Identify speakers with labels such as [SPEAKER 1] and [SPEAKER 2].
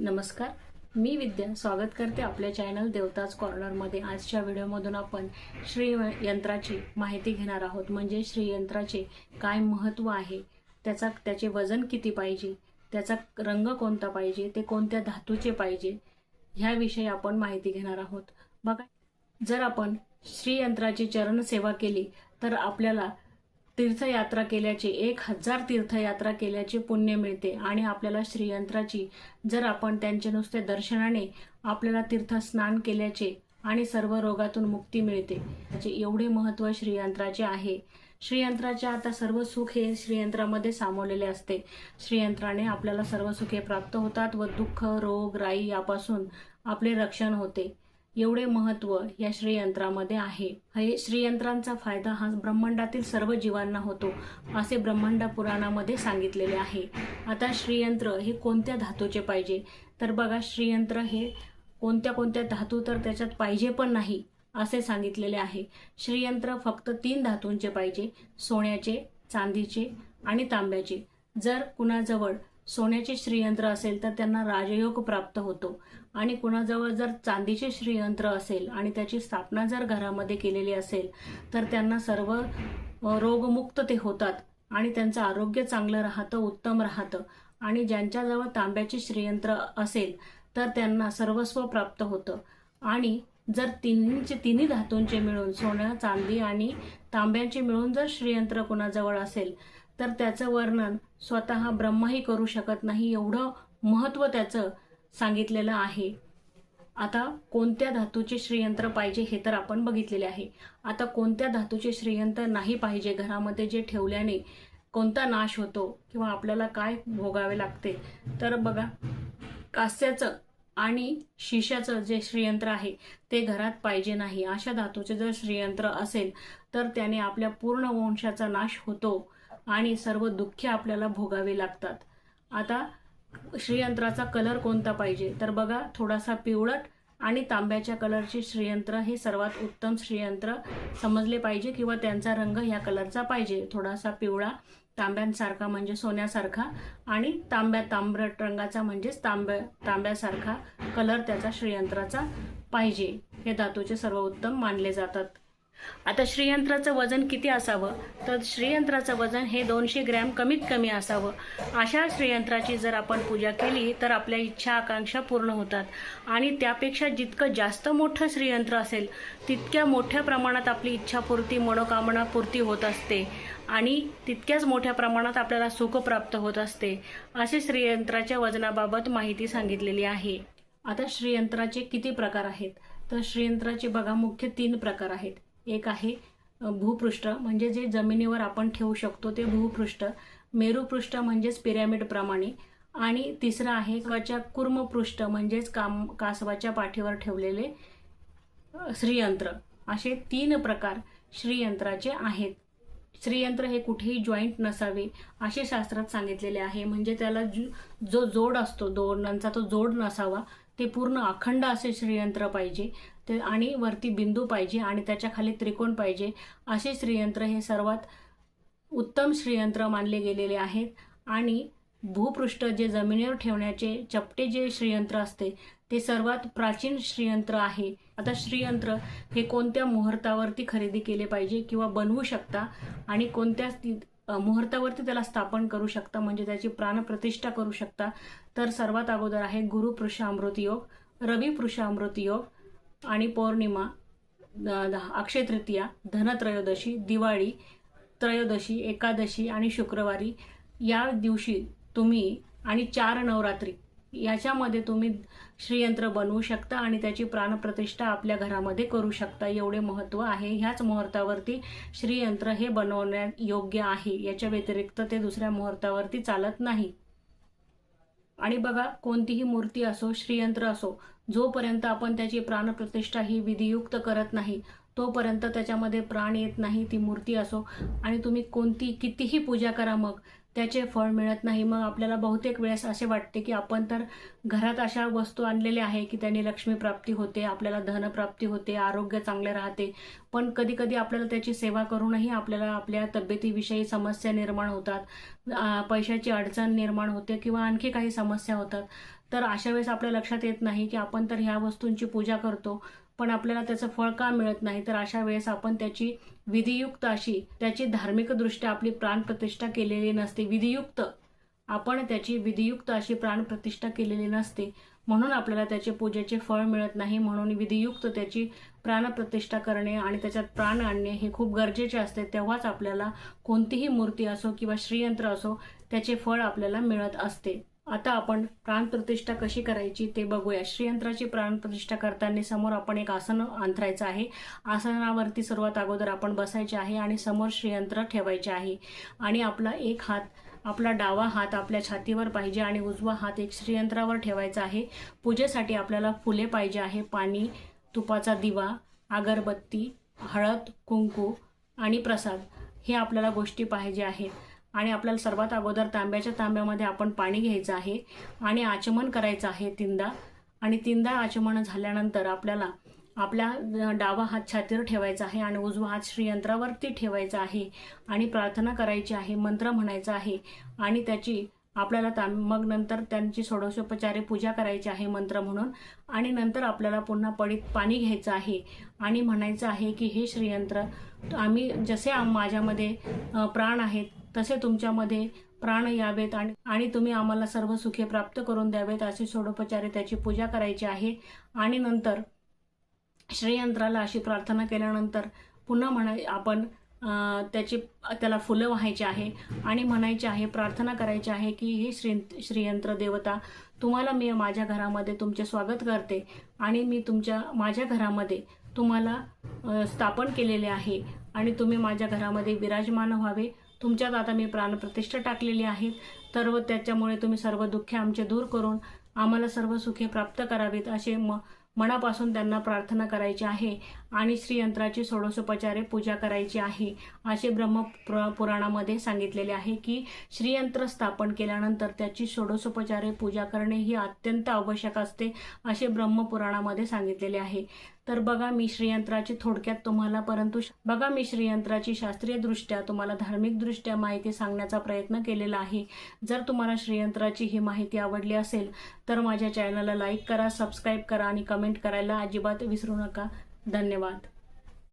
[SPEAKER 1] नमस्कार. मी विद्या स्वागत करते आपल्या चॅनल देवताज कॉर्नरमध्ये आजच्या व्हिडिओमधून आपण श्री यंत्राची माहिती घेणार आहोत. म्हणजे श्रीयंत्राचे काय महत्त्व आहे? त्याचा त्याचे वजन किती पाहिजे? त्याचा रंग कोणता पाहिजे? ते कोणत्या धातूचे पाहिजे? ह्याविषयी आपण माहिती घेणार आहोत. बघा जर आपण श्रीयंत्राची चरणसेवा केली तर आपल्याला तीर्थयात्रा केल्याचे एक हजार तीर्थयात्रा केल्याचे पुण्य मिळते आणि आपल्याला श्रीयंत्राची जर आपण त्यांचे नुसते दर्शनाने आपल्याला तीर्थस्नान केल्याचे आणि सर्व रोगातून मुक्ती मिळते त्याचे एवढे महत्त्व श्रीयंत्राचे आहे. श्रीयंत्राचे आता सर्व सुख हे श्रीयंत्रामध्ये सामावलेले असते. श्रीयंत्राने आपल्याला सर्व सुखे प्राप्त होतात व दुःख रोग राई यापासून आपले रक्षण होते. एवढे महत्त्व या श्रीयंत्रामध्ये आहे. हे श्रीयंत्रांचा फायदा हा ब्रह्मांडातील सर्व जीवांना होतो असे ब्रह्मांड पुराणामध्ये सांगितलेले आहे. आता श्रीयंत्र हे कोणत्या धातूचे पाहिजे? तर बघा श्रीयंत्र हे कोणत्या कोणत्या धातू तर त्याच्यात पाहिजे पण नाही असे सांगितलेले आहे. श्रीयंत्र फक्त तीन धातूंचे पाहिजे सोन्याचे चांदीचे आणि तांब्याचे. जर कुणाजवळ सोन्याचे श्रीयंत्र असेल तर त्यांना राजयोग प्राप्त होतो. आणि कुणाजवळ जर चांदीचे श्रीयंत्र असेल आणि त्याची स्थापना जर घरामध्ये केलेली असेल तर त्यांना सर्व रोगमुक्त ते होतात आणि त्यांचं आरोग्य चांगलं राहतं उत्तम राहतं. आणि ज्यांच्याजवळ तांब्याचे श्रीयंत्र असेल तर त्यांना सर्वस्व प्राप्त होतं. आणि जर तिन्हीचे तिन्ही धातूंचे मिळून सोनं चांदी आणि तांब्यांचे मिळून जर श्रीयंत्र कुणाजवळ असेल तर त्याचं वर्णन स्वतः ब्रह्माही करू शकत नाही एवढं महत्त्व त्याचं सांगितलेलं आहे. आता कोणत्या धातूचे श्रीयंत्र पाहिजे हे तर आपण बघितलेले आहे. आता कोणत्या धातूचे श्रीयंत्र नाही पाहिजे घरामध्ये जे ठेवल्याने कोणता नाश होतो किंवा आपल्याला काय भोगावे लागते तर बघा कास्याचं आणि शिशाचं जे श्रीयंत्र आहे ते घरात पाहिजे नाही. अशा धातूचे जर श्रीयंत्र असेल तर त्याने आपल्या पूर्ण वंशाचा नाश होतो आणि सर्व दुःख आपल्याला भोगावे लागतात. आता श्रीयंत्राचा कलर कोणता पाहिजे? तर बघा थोडासा पिवळट आणि तांब्याच्या कलरचे श्रीयंत्र हे सर्वात उत्तम श्रीयंत्र समजले पाहिजे किंवा त्यांचा रंग ह्या कलरचा पाहिजे. थोडासा पिवळा तांब्यांसारखा म्हणजे सोन्यासारखा आणि तांब्या तांबरट रंगाचा म्हणजेच तांब्या तांब्यासारखा कलर त्याचा श्रीयंत्राचा पाहिजे. हे धातूचे सर्वोत्तम मानले जातात. आता श्रीयंत्राचं वजन किती असावं? तर श्रीयंत्राचं वजन हे दोनशे ग्रॅम कमीत कमी असावं. अशा श्रीयंत्राची जर आपण पूजा केली तर आपल्या इच्छा आकांक्षा पूर्ण होतात. आणि त्यापेक्षा जितकं जास्त मोठं श्रीयंत्र असेल तितक्या मोठ्या प्रमाणात आपली इच्छापूर्ती मनोकामना पूर्ती होत असते. आणि तितक्याच मोठ्या प्रमाणात आपल्याला सुख प्राप्त होत असते. असे श्रीयंत्राच्या वजनाबाबत माहिती सांगितलेली आहे. आता श्रीयंत्राचे किती प्रकार आहेत? तर श्रीयंत्राचे बघा मुख्य तीन प्रकार आहेत. एक आहे भूपृष्ठ. म्हणजे जे जमिनीवर आपण ठेवू शकतो ते भूपृष्ठ. मेरुपृष्ठ म्हणजेच पिरॅमिडप्रमाणे आणि तिसरं आहे कच्या कुर्मपृष्ठ म्हणजेच काम कासवाच्या पाठीवर ठेवलेले श्रीयंत्र. असे तीन प्रकार श्रीयंत्राचे आहेत. श्रीयंत्र हे कुठेही जॉईंट नसावे असे शास्त्रात सांगितलेले आहे. म्हणजे त्याला जो जोड असतो दोनांचा तो जोड नसावा. ते पूर्ण अखंड असे श्रीयंत्र पाहिजे. ते आणि वरती बिंदू पाहिजे आणि त्याच्याखाली त्रिकोण पाहिजे. असे श्रीयंत्र हे सर्वात उत्तम श्रीयंत्र मानले गेलेले आहेत. आणि भूपृष्ठ जे जमिनीवर ठेवण्याचे चपटे जे श्रीयंत्र असते ते सर्वात प्राचीन श्रीयंत्र आहे. आता श्रीयंत्र हे कोणत्या मुहूर्तावरती खरेदी केले पाहिजे किंवा बनवू शकता आणि कोणत्या मुहूर्तावरती त्याला स्थापन करू शकता म्हणजे त्याची प्राणप्रतिष्ठा करू शकता तर सर्वात अगोदर आहे गुरु पुरुष योग रवी पुरुष योग आणि पौर्णिमा अक्षय तृतीया धनत्रयोदशी दिवाळी त्रयोदशी एकादशी आणि शुक्रवारी. या दिवशी तुम्ही आणि चार नवरात्री याच्यामध्ये तुम्ही श्रीयंत्र बनवू शकता आणि त्याची प्राणप्रतिष्ठा आपल्या घरामध्ये करू शकता. एवढे महत्त्व आहे. ह्याच मुहूर्तावरती श्रीयंत्र हे बनवण्यात योग्य आहे. याच्या व्यतिरिक्त ते दुसऱ्या मुहूर्तावरती चालत नाही. आणि बघा कोणतीही मूर्ती असो श्रीयंत्र असो जोपर्यंत आपण त्याची प्राणप्रतिष्ठा ही विधियुक्त करत नाही तोपर्यंत त्याच्यामध्ये प्राण येत नाही ती मूर्ती असो. आणि तुम्ही कोणती कितीही पूजा करा मग त्याचे फळ मिळत नाही. मग आपल्याला बहुतेक वेळेस असे वाटते की आपण तर घरात अशा वस्तू आणलेल्या आहे की त्याने लक्ष्मी प्राप्ती होते आपल्याला धनप्राप्ती होते आरोग्य चांगले राहते. पण कधी कधी आपल्याला त्याची सेवा करूनही आपल्याला आपल्या तब्येतीविषयी समस्या निर्माण होतात. पैशाची अडचण निर्माण होते किंवा आणखी काही समस्या होतात. तर अशा वेळेस आपल्या लक्षात येत नाही की आपण तर ह्या वस्तूंची पूजा करतो. पण आपल्याला त्याचं फळ का मिळत नाही? तर अशा वेळेस आपण त्याची विधियुक्त अशी त्याची धार्मिकदृष्ट्या आपली प्राणप्रतिष्ठा केलेली नसते. विधियुक्त आपण त्याची विधियुक्त अशी प्राणप्रतिष्ठा केलेली नसते. म्हणून आपल्याला त्याचे पूजेचे फळ मिळत नाही. म्हणून विधियुक्त त्याची प्राणप्रतिष्ठा करणे आणि त्याच्यात प्राण आणणे हे खूप गरजेचे असते. तेव्हाच आपल्याला कोणतीही मूर्ती असो किंवा श्रीयंत्र असो त्याचे फळ आपल्याला मिळत असते. आता आपण प्राणप्रतिष्ठा कशी करायची ते बघूया. श्रीयंत्राची प्राणप्रतिष्ठा करताना समोर आपण एक आसन अंतरायचं आहे. आसनावरती सर्वात अगोदर आपण बसायचे आहे आणि समोर श्रीयंत्र ठेवायचे आहे. आणि आपला एक हात आपला डावा हात आपल्या छातीवर पाहिजे आणि उजवा हात एक श्रीयंत्रावर ठेवायचा आहे. पूजेसाठी आपल्याला फुले पाहिजे आहे. पाणी तुपाचा दिवा अगरबत्ती हळद कुंकू आणि प्रसाद हे आपल्याला गोष्टी पाहिजे आहेत. आणि आपल्याला सर्वात अगोदर तांब्याच्या तांब्यामध्ये आपण पाणी घ्यायचं आहे आणि आचमन करायचं आहे तीनदा. आणि तीनदा आचमन झाल्यानंतर आपल्याला आपला डावा हात छातीवर ठेवायचा आहे आणि उजवा हात श्रीयंत्रावरती ठेवायचा आहे आणि प्रार्थना करायची आहे मंत्र म्हणायचा आहे आणि त्याची आपल्याला तां मग नंतर त्यांची षोडशोपचारे पूजा करायची आहे मंत्र म्हणून. आणि नंतर आपल्याला पुन्हा पडीत पाणी घ्यायचं आहे आणि म्हणायचं आहे की हे श्रीयंत्र आम्ही जसे आम माझ्यामध्ये प्राण आहेत तसे तुमच्यामध्ये प्राण यावेत आणि आणि तुम्ही आम्हाला सर्व सुखे प्राप्त करून द्यावेत असे षोडोपचारे त्याची पूजा करायची आहे. आणि नंतर श्रीयंत्राला अशी प्रार्थना केल्यानंतर पुन्हा म्हणा आपण त्याची त्याला फुलं व्हायची आहे आणि म्हणायचे आहे प्रार्थना करायची आहे की हे श्री श्रीयंत्र देवता तुम्हाला मी माझ्या घरामध्ये तुमचे स्वागत करते आणि मी तुमच्या माझ्या घरामध्ये तुम्हाला स्थापन केलेले आहे आणि तुम्ही माझ्या घरामध्ये विराजमान व्हावे तुमच्यात आता मी प्राणप्रतिष्ठा टाकलेली आहे. तर व त्याच्यामुळे तुम्ही सर्व दुःखे आमचे दूर करून आम्हाला सर्व सुखे प्राप्त करावीत असे म मनापासून त्यांना प्रार्थना करायची आहे आणि श्रीयंत्राची षोडशोपचारे पूजा करायची आहे असे ब्रह्म पुराणामध्ये सांगितलेले आहे की श्रीयंत्र स्थापन केल्यानंतर त्याची षोडशोपचारे पूजा करणे ही अत्यंत आवश्यक असते असे ब्रह्मपुराणामध्ये सांगितलेले आहे. तर बघा मिश्रयंत्राची थोडक्यात तुम्हाला परंतु बघा मिश्रयंत्राची शास्त्रीयदृष्ट्या तुम्हाला धार्मिकदृष्ट्या माहिती सांगण्याचा प्रयत्न केलेला आहे. जर तुम्हाला श्रीयंत्राची ही माहिती आवडली असेल तर माझ्या चॅनलला लाईक करा सबस्क्राईब करा आणि कमेंट करायला अजिबात विसरू नका. धन्यवाद.